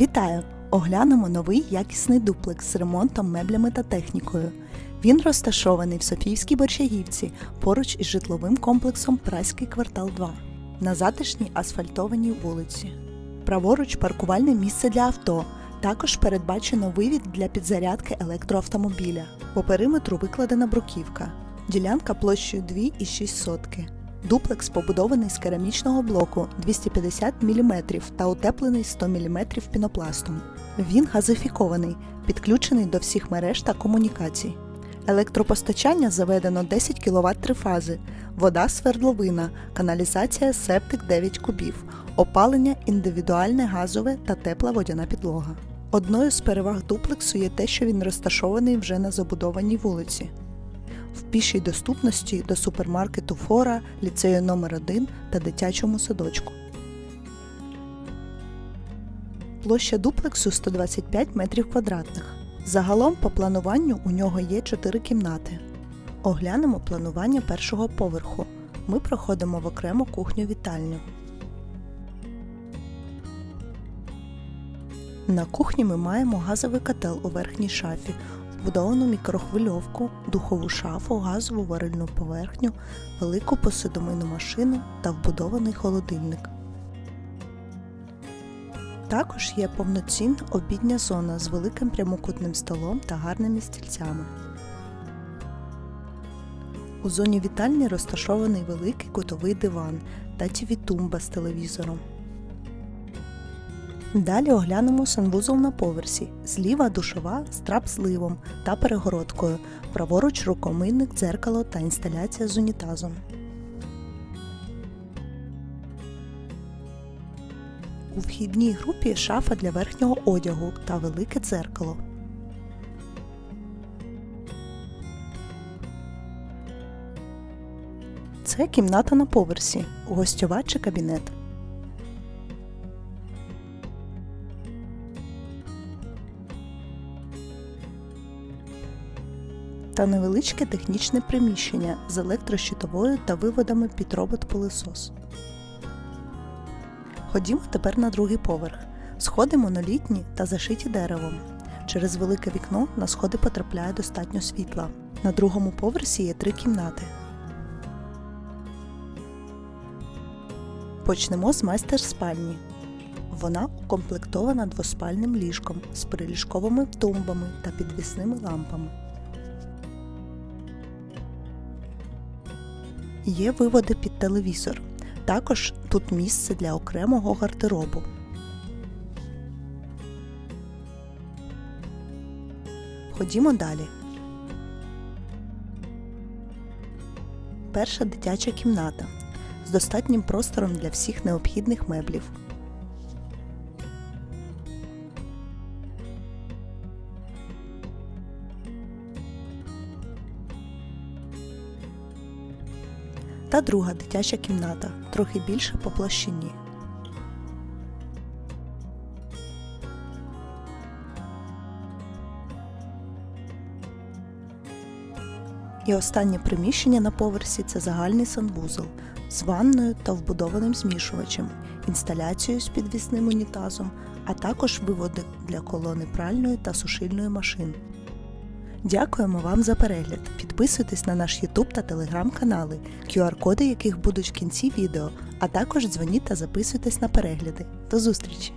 Вітаю! Оглянемо новий якісний дуплекс з ремонтом, меблями та технікою. Він розташований в Софіївській Борщагівці поруч із житловим комплексом Праський квартал 2 на затишній асфальтованій вулиці. Праворуч паркувальне місце для авто. Також передбачено вивід для підзарядки електроавтомобіля. По периметру викладена бруківка. Ділянка площею 2,6 сотки. Дуплекс побудований з керамічного блоку 250 мм та утеплений 100 мм пінопластом. Він газифікований, підключений до всіх мереж та комунікацій. Електропостачання заведено 10 кВт трифази, вода свердловина, каналізація септик 9 кубів, опалення індивідуальне газове та тепла водяна підлога. Одною з переваг дуплексу є те, що він розташований вже на забудованій вулиці в пішій доступності до супермаркету Фора, ліцею номер 1 та дитячому садочку. Площа дуплексу 125 метрів квадратних. Загалом по плануванню у нього є 4 кімнати. Оглянемо планування першого поверху. Ми проходимо в окрему кухню-вітальню. На кухні ми маємо газовий котел у верхній шафі, вбудовану мікрохвильовку, духову шафу, газову варильну поверхню, велику посудомийну машину та вбудований холодильник. Також є повноцінна обідня зона з великим прямокутним столом та гарними стільцями. У зоні вітальні розташований великий кутовий диван та тіві-тумба з телевізором. Далі оглянемо санвузол на поверсі. Зліва душова з трап-зливом та перегородкою, праворуч рукомийник, дзеркало та інсталяція з унітазом. У вхідній групі шафа для верхнього одягу та велике дзеркало. Це кімната на поверсі, гостьова чи кабінет. Та невеличке технічне приміщення з електрощитовою та виводами під робот-пилисос. Ходімо тепер на другий поверх. Сходи монолітні та зашиті деревом. Через велике вікно на сходи потрапляє достатньо світла. На другому поверсі є три кімнати. Почнемо з майстер спальні. Вона укомплектована двоспальним ліжком з приліжковими тумбами та підвісними лампами. Є виводи під телевізор. Також тут місце для окремого гардеробу. Ходімо далі. Перша дитяча кімната з достатнім простором для всіх необхідних меблів. Та друга дитяча кімната, трохи більша по площині. І останнє приміщення на поверсі це загальний санвузол з ванною та вбудованим змішувачем, інсталяцією з підвісним унітазом, а також виводи для колони пральної та сушильної машин. Дякуємо вам за перегляд. Підписуйтесь на наш YouTube та телеграм-канали, QR-коди яких будуть в кінці відео, а також дзвоніть та записуйтесь на перегляди. До зустрічі!